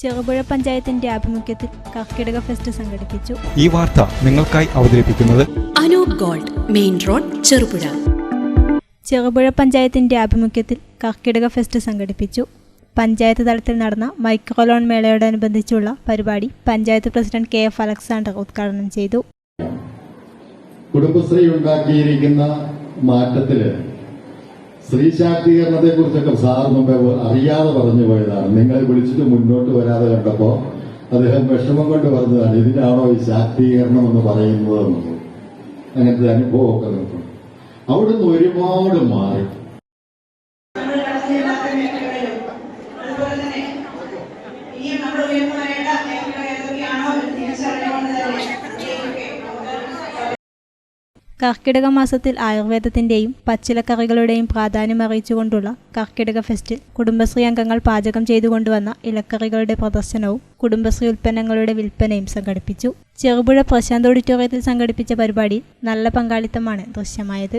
ചെറുപുഴ പഞ്ചായത്തിന്റെ ആഭിമുഖ്യത്തിൽ കർക്കിടക ഫെസ്റ്റ് സംഘടിപ്പിച്ചു. ഈ വാർത്ത നിങ്ങൾക്കായി അവതരിപ്പിക്കുന്നത് Anoop gold main road Cherupuzha. Cherupuzha പഞ്ചായത്തിന്റെ ആഭിമുഖ്യത്തിൽ കർക്കിടക ഫെസ്റ്റ് സംഘടിപ്പിച്ചു. പഞ്ചായത്ത് തലത്തിൽ നടന്ന മൈക്രോ ലോൺ മേളയോടനുബന്ധിച്ചുള്ള പരിപാടി panchayat president K F Alexander ഉദ്ഘാടനം ചെയ്തു. കുടുംബശ്രീ ഉണ്ടാക്കിയിരിക്കുന്ന മാറ്റത്തിൽ സ്ത്രീ ശാക്തീകരണത്തെ കുറിച്ചൊക്കെ സാർ മുമ്പേ അറിയാതെ പറഞ്ഞു പോയതാണ്. നിങ്ങളെ വിളിച്ചിട്ട് മുന്നോട്ട് വരാതെ കണ്ടപ്പോ അദ്ദേഹം വിഷമം കൊണ്ട് പറഞ്ഞതാണ് ഇതിനാണോ ഈ ശാക്തീകരണം എന്ന് പറയുന്നത് അങ്ങനത്തെ അനുഭവമൊക്കെ നിൽക്കും അവിടുന്ന് ഒരുപാട് മാറി. ഈ നമ്മൾ കർക്കിടക മാസത്തിൽ ആയുർവേദത്തിന്റെയും പച്ചിലക്കറികളുടെയും പ്രാധാന്യം അറിയിച്ചുകൊണ്ടുള്ള കർക്കിടക ഫെസ്റ്റിൽ കുടുംബശ്രീ അംഗങ്ങൾ പാചകം ചെയ്തുകൊണ്ടുവന്ന ഇലക്കറികളുടെ പ്രദർശനവും കുടുംബശ്രീ ഉൽപ്പന്നങ്ങളുടെ വിൽപ്പനയും സംഘടിപ്പിച്ചു. ചെറുപുഴ പ്രശാന്ത് ഓഡിറ്റോറിയത്തിൽ സംഘടിപ്പിച്ച പരിപാടിയിൽ നല്ല പങ്കാളിത്തമാണ് ദൃശ്യമായത്.